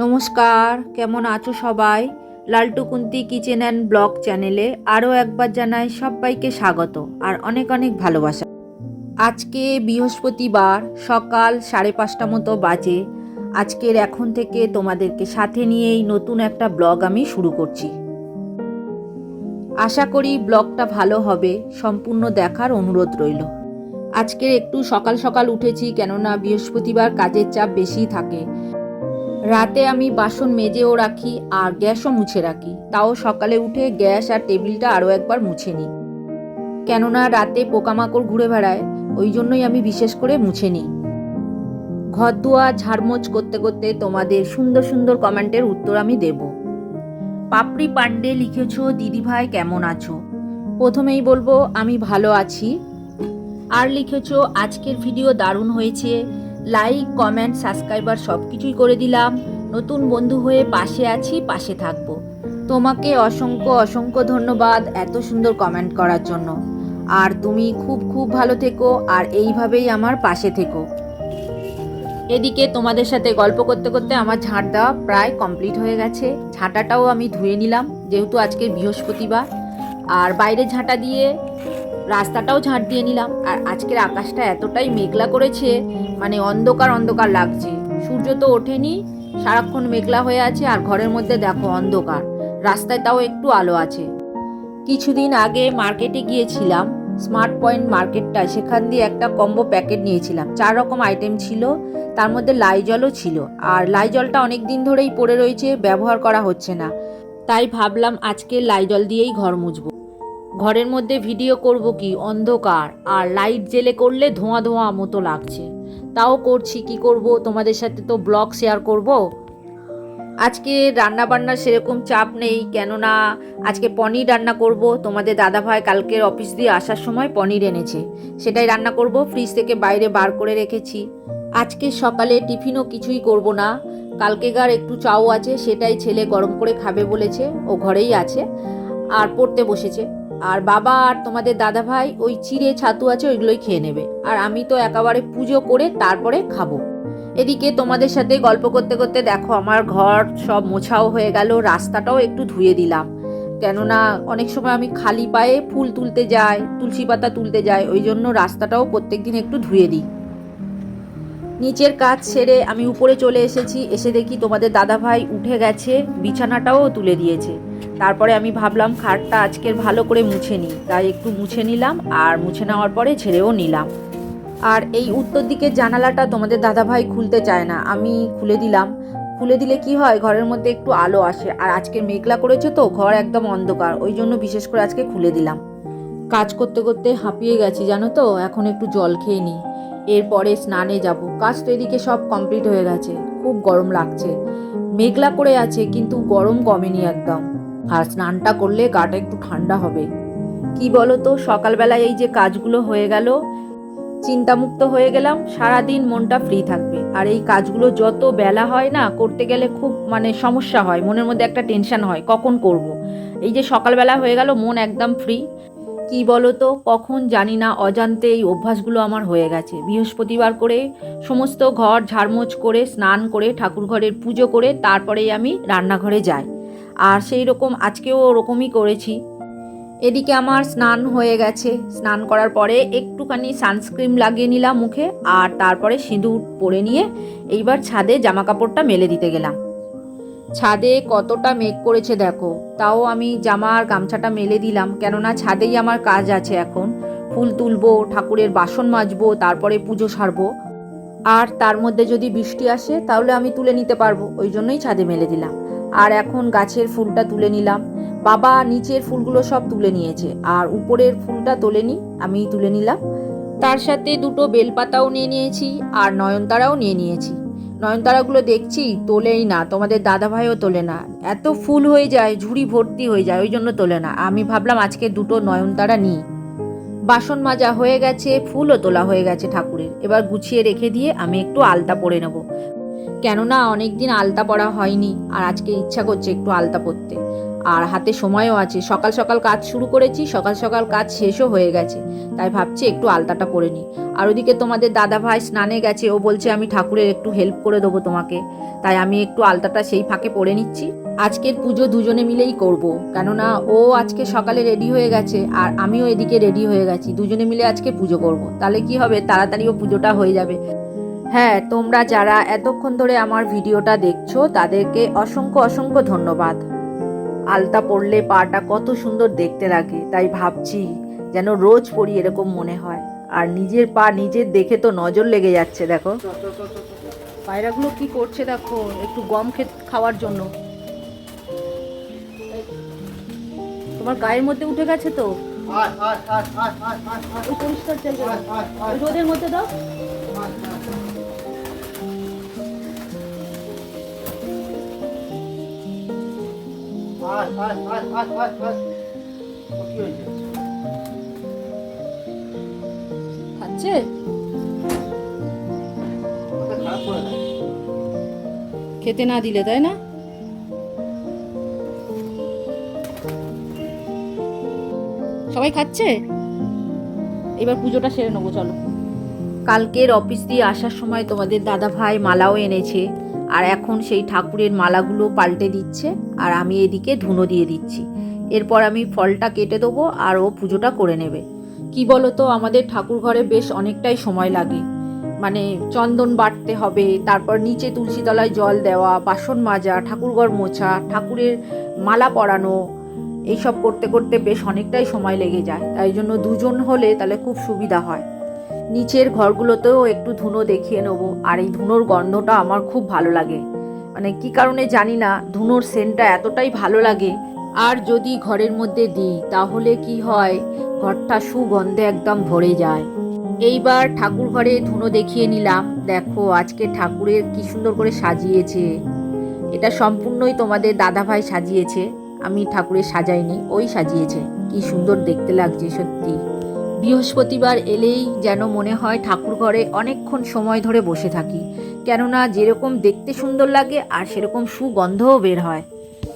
নমস্কার, কেমন আছো সবাই? Laltu Kunti kitchen and blog চ্যানেলে আরও একবার জানাই সবাইকে স্বাগত আর অনেক অনেক ভালোবাসা। আজকে বৃহস্পতিবার, সকাল সাড়ে পাঁচটা মতো বাজে। আজকের এখন থেকে তোমাদেরকে সাথে নিয়েই নতুন একটা ব্লগ আমি শুরু করছি। আশা করি ব্লগটা ভালো হবে, সম্পূর্ণ দেখার অনুরোধ রইল। আজকের একটু সকাল সকাল উঠেছি কেননা বৃহস্পতিবার কাজের চাপ বেশি থাকে। রাতে আমি বাসন মেজেও রাখি আর গ্যাসও মুছে রাখি। তাও সকালে উঠে গ্যাস আর টেবিলটা আরও একবার মুছে নিই। কেননা রাতে পোকামাকড় ঘুরে বেড়ায়, ওই জন্যই আমি বিশেষ করে মুছে নিই। ঘর দুয়ার ঝাড়মোছ করতে করতে তোমাদের সুন্দর সুন্দর কমেন্টের উত্তর আমি দেব। পাপড়ি পান্ডে লিখেছ, দিদিভাই কেমন আছো? প্রথমেই বলব, আমি ভালো আছি। আর লিখেছ, আজকের ভিডিও দারুণ হয়েছে। লাইক কমেন্ট সাবস্ক্রাইবার সব কিছুই করে দিলাম। নতুন বন্ধু হয়ে পাশে আছি, পাশে থাকব। তোমাকে অসংখ্য অসংখ্য ধন্যবাদ এত সুন্দর কমেন্ট করার জন্য। আর তুমি খুব খুব ভালো থেকো, আর এইভাবেই আমার পাশে থেকো। এদিকে তোমাদের সাথে গল্প করতে করতে আমার ঝাঁট দেওয়া প্রায় কমপ্লিট হয়ে গেছে। ঝাঁটাটাও আমি ধুয়ে নিলাম, যেহেতু আজকে বৃহস্পতিবার। আর বাইরে ঝাঁটা দিয়ে রাস্তাটাও ঝাঁট দিয়ে নিলাম। আর আজকের আকাশটা এতটাই মেঘলা করেছে মানে অন্ধকার অন্ধকার লাগছে। সূর্য তো ওঠেনি, সারাক্ষণ মেঘলা হয়ে আছে, আর ঘরের মধ্যে দেখো অন্ধকার। রাস্তায় তাও একটু আলো আছে। কিছুদিন আগে মার্কেটে গিয়েছিলাম। স্মার্ট পয়েন্ট মার্কেটটা, সেখান দিয়ে একটা কম্বো প্যাকেট নিয়েছিলাম। চার রকম আইটেম ছিল, তার মধ্যে লাইজলও ছিল। আর লাইজলটা অনেক দিন ধরেই পড়ে রয়েছে, ব্যবহার করা হচ্ছে না। তাই ভাবলাম আজকে লাইজল দিয়েই ঘর মুছবো। ঘরের মধ্যে ভিডিও করব কি? অন্ধকার। আর লাইট জেলে করলে ধোঁয়া ধোঁয়া মতো লাগছে। তাও করছি, কি করব? তোমাদের সাথে তো ব্লগ শেয়ার করব। আজকে রান্না বান্নার সেরকম চাপ নেই, কেননা আজকে পনির রান্না করব। তোমাদের দাদাভাই কালকের অফিস দিয়ে আসার সময় পনির এনেছে। সেটাই রান্না করব, ফ্রিজ থেকে বাইরে বার করে রেখেছি। আজকে সকালে টিফিনও কিছুই করব না। কালকেকার একটু চাও আছে, সেটাই ছেলে গরম করে খাবে বলেছে। ও ঘরেই আছে। আর পড়তে বসেছে। আর বাবা আর তোমাদের দাদা ভাই ওই চিড়ে ছাতু আছে ওইগুলোই খেয়ে নেবে। আর আমি তো একেবারে পুজো করে তারপরে খাব। এদিকে তোমাদের সাথে গল্প করতে করতে দেখো আমার ঘর সব মোছাও হয়ে গেল, রাস্তাটাও একটু ধুয়ে দিলাম। কেননা অনেক সময় আমি খালি পায়ে ফুল তুলতে যাই, তুলসী পাতা তুলতে যাই, ওই জন্য রাস্তাটাও প্রত্যেকদিন একটু ধুয়ে দিই। নিচের কাজ সেরে আমি উপরে চলে এসেছি, এসে দেখি তোমাদের দাদা ভাই উঠে গেছে, বিছানাটাও তুলে দিয়েছে। তারপরে আমি ভাবলাম, খাটটা আজকের ভালো করে মুছে নিই। তাই একটু মুছে নিলাম আর মুছে নেওয়ার পরে ছেড়েও নিলাম। আর এই উত্তর দিকের জানালাটা তোমাদের দাদাভাই খুলতে চায় না। আমি খুলে দিলাম। খুলে দিলে কি হয়, ঘরের মধ্যে একটু আলো আসে। আর আজকে মেঘলা করেছে তো, ঘর একদম অন্ধকার। ওই জন্য বিশেষ করে আজকে খুলে দিলাম। কাজ করতে করতে হাঁপিয়ে গেছি, জানো তো? এখন একটু জল খেয়ে নিই। এরপরে স্নানে যাব। কাজ তো এদিকে সব কমপ্লিট হয়ে গেছে। খুব গরম লাগছে। মেঘলা করে আছে, কিন্তু গরম কমেনি একদম। আর স্নানটা করলে গাটা একটু ঠান্ডা হবে। কি বলো তো সকালবেলায় এই যে কাজগুলো হয়ে গেল, চিন্তামুক্ত হয়ে গেলাম, সারাদিন মনটা ফ্রি থাকবে। আর এই কাজগুলো যত বেলা হয় না, করতে গেলে খুব মানে সমস্যা হয়, মনের মধ্যে একটা টেনশন হয়, কখন করব। এই যে সকালবেলা হয়ে গেল, মন একদম ফ্রি কি বলো তো কখন জানি না, অজান্তে এই অভ্যাসগুলো আমার হয়ে গেছে। বৃহস্পতিবার করে সমস্ত ঘর ঝাড়মোছ করে, স্নান করে ঠাকুর ঘরের পুজো করে, তারপরেই আমি রান্নাঘরে যাই। আর সেই রকম আজকেও ওরকমই করেছি। এদিকে আমার স্নান হয়ে গেছে। স্নান করার পরে একটুখানি সানস্ক্রিন লাগিয়ে নিলাম মুখে আর তারপরে সিঁদুর পরে নিয়ে এইবার ছাদে জামা কাপড়টা মেলে দিতে গেলাম। ছাদে কতটা মেঘ করেছে দেখো, তাও আমি জামা আর গামছাটা মেলে দিলাম কেননা ছাদেই আমার কাজ আছে এখন। ফুল তুলবো, ঠাকুরের বাসন মাজবো, তারপরে পুজো সারবো। আর তার মধ্যে যদি বৃষ্টি আসে তাহলে আমি তুলে নিতে পারব, ওই জন্যই ছাদে মেলে দিলাম। আর এখন গাছের ফুলটা তুলে নিলাম। বাবা নিচের ফুলগুলো সব তুলে নিয়েছে, আর উপরের ফুলটা তোলে তোলেনি আমি তুলে নিলাম। তার সাথে দুটো বেলপাতাও নিয়ে নিয়েছি, আর নয়নতারাও নিয়ে নিয়েছি। নয়নতারাগুলো দেখছি, তোলেই না, তোমাদের দাদাভাইও তোলে না। এত ফুল হয়ে যায়, ঝুড়ি ভর্তি হয়ে যায়, ওই জন্য তোলে না। আমি ভাবলাম আজকে দুটো নয়নতারা নিই। বাসন মাজা হয়ে গেছে, ফুলও তোলা হয়ে গেছে ঠাকুরের। এবার গুছিয়ে রেখে দিয়ে আমি একটু আলতা পরে নেব। কেননা অনেক দিন আলতা পরা হয়নি, আর আজকে ইচ্ছা করছে একটু আলতা পরতে। আর হাতে সময়ও আছে, সকাল সকাল কাজ শুরু করেছি, সকাল সকাল কাজ শেষও হয়ে গেছে, তাই ভাবছি একটু আলতাটা পরে নিই। আর ওদিকে তোমাদের দাদা ভাই স্নানে গেছে, ও বলছে আমি ঠাকুরের একটু হেল্প করে দেবো তোমাকে, তাই আমি একটু আলতাটা সেই ফাঁকে পরে নিচ্ছি। আজকের পুজো দুজনে মিলেই করব, কেননা ও আজকে সকালে রেডি হয়ে গেছে, আর আমিও এদিকে রেডি হয়ে গেছি, দুজনে মিলে আজকে পুজো করব। তাহলে কি হবে, তাড়াতাড়িও পুজোটা হয়ে যাবে। হ্যাঁ তোমরা যারা এতক্ষণ ধরে আমার ভিডিওটা দেখছ তাদেরকে অসংখ্য অসংখ্য ধন্যবাদ আলতা পরলে পাটা কত সুন্দর দেখতে লাগে তাই ভাবছি যেন রোজ পরি এরকম মনে হয় আর নিজের পা নিজের দেখে তো নজর লেগে যাচ্ছে দেখো পায়রাগুলো কি করছে দেখো একটু গম খেত খাওয়ার জন্য তোমার গায়ের মধ্যে উঠে গেছে তো রোদের মধ্যে আয় খাচ্ছে খেতে না দিলে তাই না সবাই খাচ্ছে এবার পুজোটা সেরে নেব চলো কালকের অফিস দিয়ে আসার সময় তোমাদের দাদা ভাই মালাও এনেছে। আর এখন সেই ঠাকুরের মালাগুলো পাল্টে দিচ্ছে আর আমি এদিকে ধুনো দিয়ে দিচ্ছি। এরপর আমি ফলটা কেটে দেবো আর ও পুজোটা করে নেবে। কি বলো তো আমাদের ঠাকুর ঘরে বেশ অনেকটাই সময় লাগে। মানে চন্দন বাটতে হবে, তারপর নিচে তুলসী তলায় জল দেওয়া, বাসন মাজা, ঠাকুরঘর মোছা, ঠাকুরের মালা পরানো, এইসব করতে করতে বেশ অনেকটাই সময় লেগে যায়। তাই জন্য দুজন হলে তাহলে খুব সুবিধা হয়। নিচের ঘরগুলোতেও একটু ধুনো দেখিয়ে নেব। আর এই ধুনোর গন্ধটা আমার খুব ভালো লাগে। মানে কি কারণে জানি না, ধুনোর সেন্টটা এতটাই ভালো লাগে। আর যদি ঘরের মধ্যে দিই, তাহলে কি হয়? ঘরটা সুগন্ধে একদম ভরে যায়। এইবার ঠাকুর ঘরে ধুনো দেখিয়ে নিলাম। দেখো, আজকে ঠাকুরের কি সুন্দর করে সাজিয়েছে। এটা সম্পূর্ণই তোমাদের দাদাভাই সাজিয়েছে। আমি ঠাকুরের সাজাইনি, ওই সাজিয়েছে। কি সুন্দর দেখতে লাগছে সত্যি। বৃহস্পতিবার এলেই যেন মনে হয় ঠাকুর ঘরে অনেকক্ষণ সময় ধরে বসে থাকি। কেননা যেরকম দেখতে সুন্দর লাগে আর সেরকম সুগন্ধও বের হয়।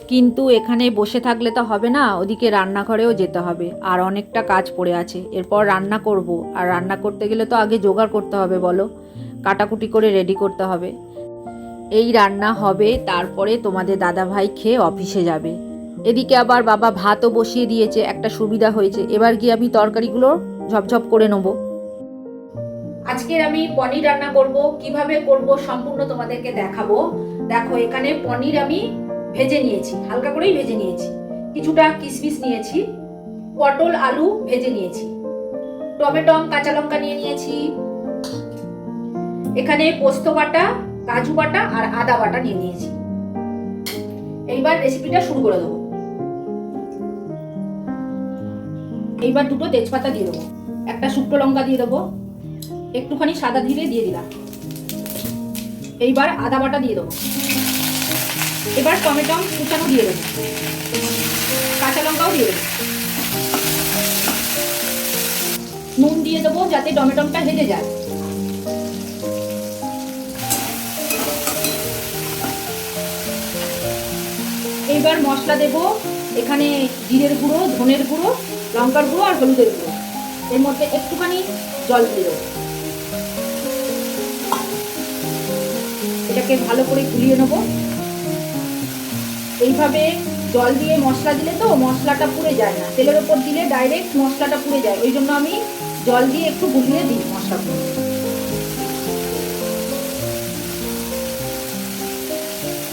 কিন্তু এখানে বসে থাকলে তো হবে না, ওদিকে রান্নাঘরেও যেতে হবে। আর অনেকটা কাজ পড়ে আছে, এরপর রান্না করব। আর রান্না করতে গেলে তো আগে জোগাড় করতে হবে, বলো? কাটাকুটি করে রেডি করতে হবে। এই রান্না হবে, তারপরে তোমাদের দাদা ভাই খেয়ে অফিসে যাবে। এদিকে আবার বাবা ভাতও বসিয়ে দিয়েছে, একটা সুবিধা হয়েছে। এবার গিয়ে আমি তরকারিগুলো ঝপঝপ করে নেব। আজকের আমি পনির রান্না করব, কীভাবে করব সম্পূর্ণ তোমাদেরকে দেখাবো। দেখো, এখানে পনির আমি ভেজে নিয়েছি, হালকা করেই ভেজে নিয়েছি। কিছুটা কিশমিশ নিয়েছি, পটল, আলু ভেজে নিয়েছি। টমেটো, কাঁচা লঙ্কা নিয়ে নিয়েছি। এখানে পোস্ত বাটা, কাজু বাটা আর আদা বাটা নিয়ে নিয়েছি। এইবার রেসিপিটা শুরু করে দেবো। এইবার দুটো তেজপাতা দিয়ে দেবো। একটা শুকনো লঙ্কা দিয়ে দেবো। একটুখানি সাদা জিরে দিয়ে দিলাম। এইবার আদা বাটা দিয়ে দেবো। এবার টমেটো কুচানো দিয়ে দেবো। কাঁচা লঙ্কাও দিয়ে দেবো। নুন দিয়ে দেবো যাতে টমেটোটা হেজে যায়। এইবার মশলা দেব। এখানে জিরের গুঁড়ো, ধনের গুঁড়ো লঙ্কার গুঁড়ো আর হলুদের গুঁড়ো। এর মধ্যে একটুখানি জল দিয়ে দেবো। এটাকে ভালো করে গুলিয়ে নেব। এইভাবে জল দিয়ে মশলা দিলে তো মশলাটা পুড়ে যায় না। তেলের ওপর দিলে ডাইরেক্ট মশলাটা পুড়ে যায়। ওই জন্য আমি জল দিয়ে একটু গুলিয়ে দিই মশলাগুলো।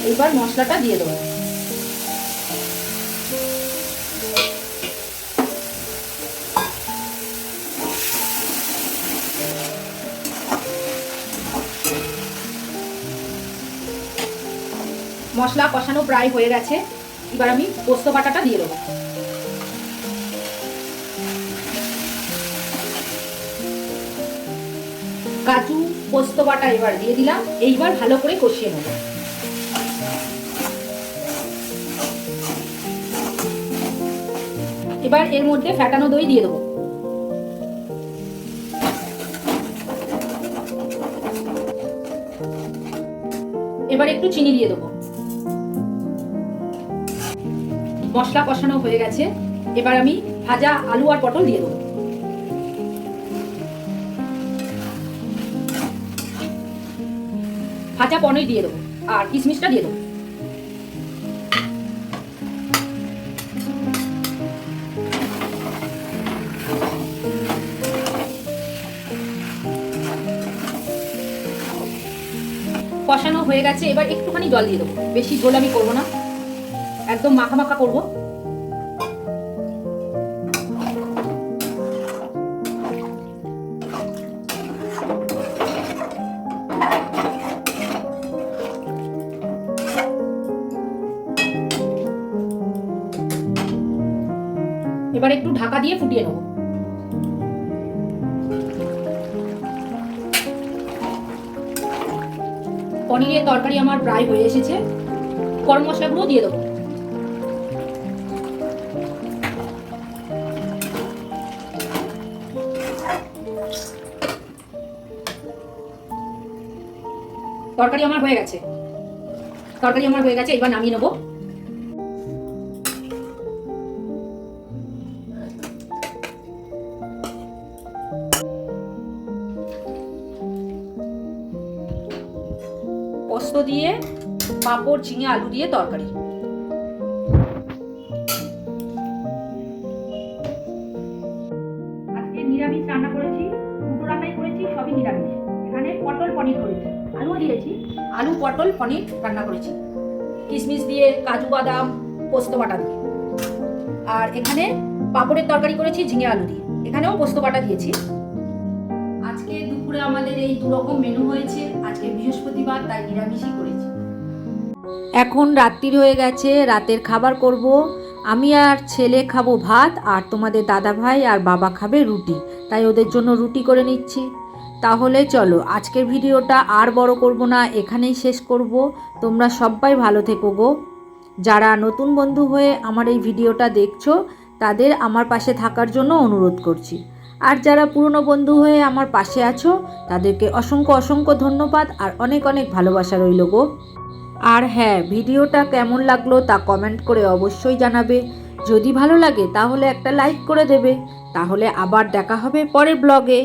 এইবার মশলাটা দিয়ে দেবো। মশলা কষানো প্রায় হয়ে গেছে। এবার আমি পোস্ত বাটাটা দিয়ে দেবো। কাজু, পোস্ত বাটা এবার দিয়ে দিলাম। এইবার ভালো করে কষিয়ে নেব। এবার এর মধ্যে ফ্যাটানো দই দিয়ে দেবো। এবার একটু চিনি দিয়ে দেবো। মশলা কষানো হয়ে গেছে। এবার আমি ভাজা আলু আর পটল দিয়ে দেবো। ভাজা পনির দিয়ে দেবো আর কিশমিশটা দিয়ে দেবো। কষানো হয়ে গেছে, এবার একটুখানি জল দিয়ে দেবো। বেশি ঝোল আমি করব না। একদম মাখা মাখা করব। এবার একটু ঢাকা দিয়ে ফুটিয়ে নেব। পনিরের তরকারি আমার প্রায় হয়ে এসেছে। গরম মশলাগুলো দিয়ে দেবো। তরকারি আমার হয়ে গেছে। তরকারি আমার হয়ে গেছে, এবার নামিয়ে নেব। পোস্ত দিয়ে, পাঁপড়, ঝিঙে, আলু দিয়ে তরকারি। পটল, পনির রান্না করেছি। কিশমিশ দিয়ে কাজু বাদাম, পোস্ত বাটা দিয়ে। আর এখানে পাঁপড়ের তরকারি করেছি, ঝিঙে আলু দিয়ে। এখানেও পোস্ত বাটা দিয়েছি। আজকে দুপুরে আমাদের এই দু রকম মেনু হয়েছে। আজকে বৃহস্পতিবার, তাই নিরামিষই করেছি। এখন রাত্রির হয়ে গেছে, রাতের খাবার করব। আমি আর ছেলে খাব ভাত, আর তোমাদের দাদা ভাই আর বাবা খাবে রুটি। তাই ওদের জন্য রুটি করে নিচ্ছি। তাহলে চলো, আজকের ভিডিওটা আর বড় করব না, এখানেই শেষ করব। তোমরা সবাই ভালো থেকো গো। যারা নতুন বন্ধু হয়ে আমার এই ভিডিওটা দেখছ, তাদের আমার পাশে থাকার জন্য অনুরোধ করছি। আর যারা পুরনো বন্ধু হয়ে আমার পাশে আছো, তাদেরকে অসংখ্য অসংখ্য ধন্যবাদ আর অনেক অনেক ভালোবাসা রইল গো। আর হ্যাঁ ভিডিওটা কেমন লাগল তা কমেন্ট করে অবশ্যই জানাবে। যদি ভালো লাগে তাহলে একটা লাইক করে দেবে। তাহলে আবার দেখা হবে পরের ব্লগে।